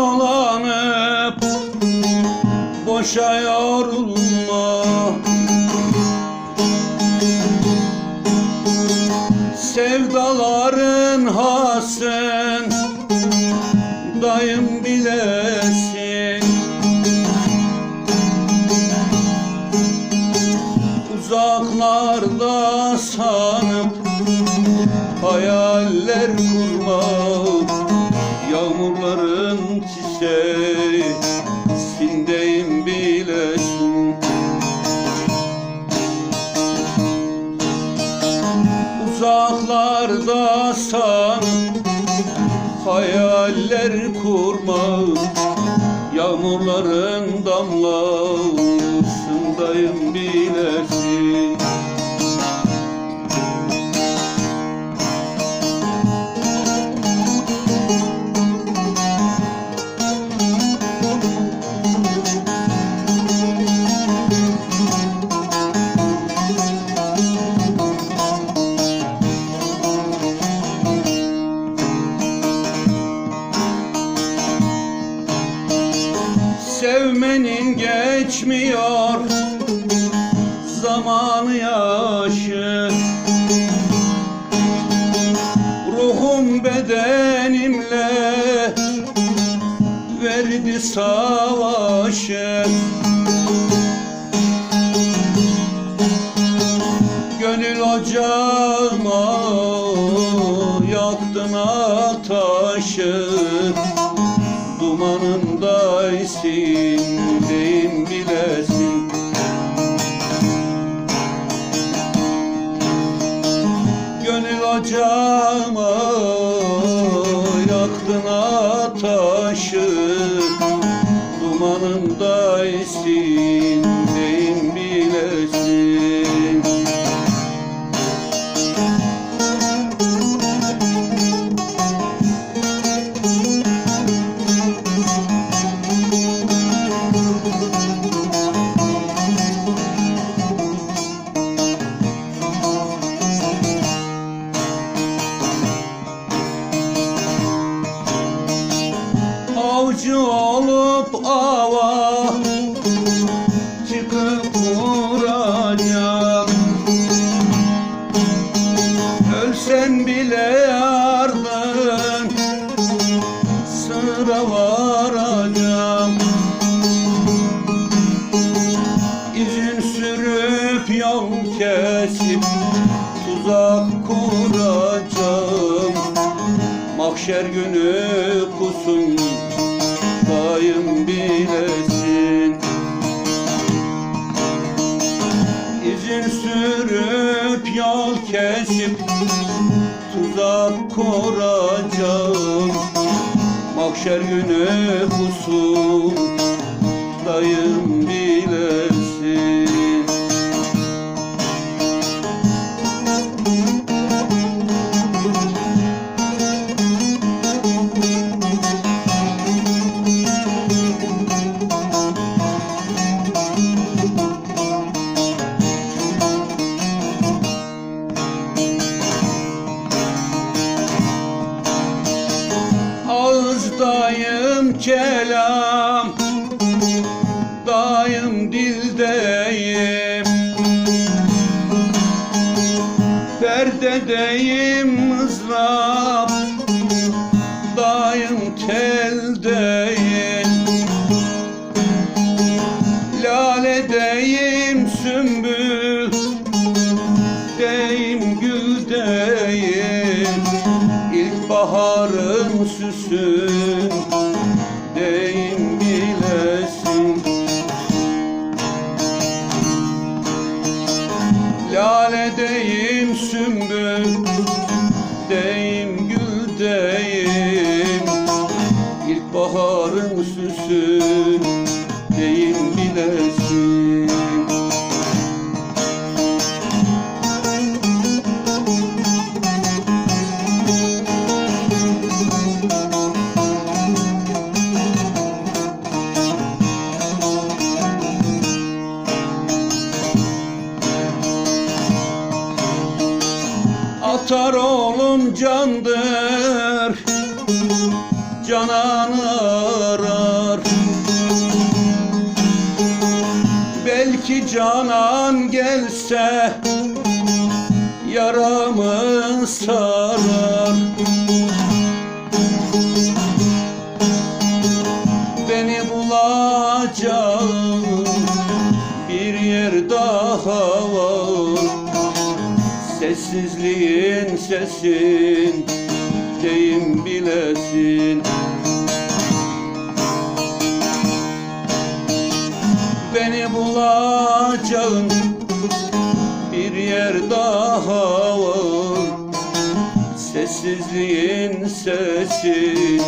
Dolanıp boşa yorulma. Sevdaların hasın dayım bilesin. Uzaklarda sanıp hayaller kurma Yağmurların çiçeği sindeyim bilesin Uzaklarda sanıp hayaller kurma Yağmurların damlasındayım bilesin zamanı yaşı. Ruhum bedenimle verdi savaşı. Gönül ocağıma yaktın ataşı Dumanında isimdeyim bilesin Dumanında isimdeyim bilesin. Avcı olup ava çıkıp vuracağım Ölsen bile yardım sıra varacağım. İzin sürüp yol kesip tuzak kuracağım. Mahşer günü kusun sürüp yol kesip tuzak kuracağım. Mahşer günü kusun kelam. Dayım dildeyim. Perdedeyim mızrap. Dayım teldeyim. Laledeyim sümbül. Deyim güldeyim İlkbaharın süsün Deyim bilesin. Lale deyim sümbül Deyim gül deyim İlkbaharın süsün Deyim bilesin Atar oğlum candır canan arar. Belki canan gelse yaramı sarar. Beni bulacağım bir yer daha var Sessizliğin sesin deyim bilesin? Beni bulacağın bir yer daha var. Sessizliğin sesi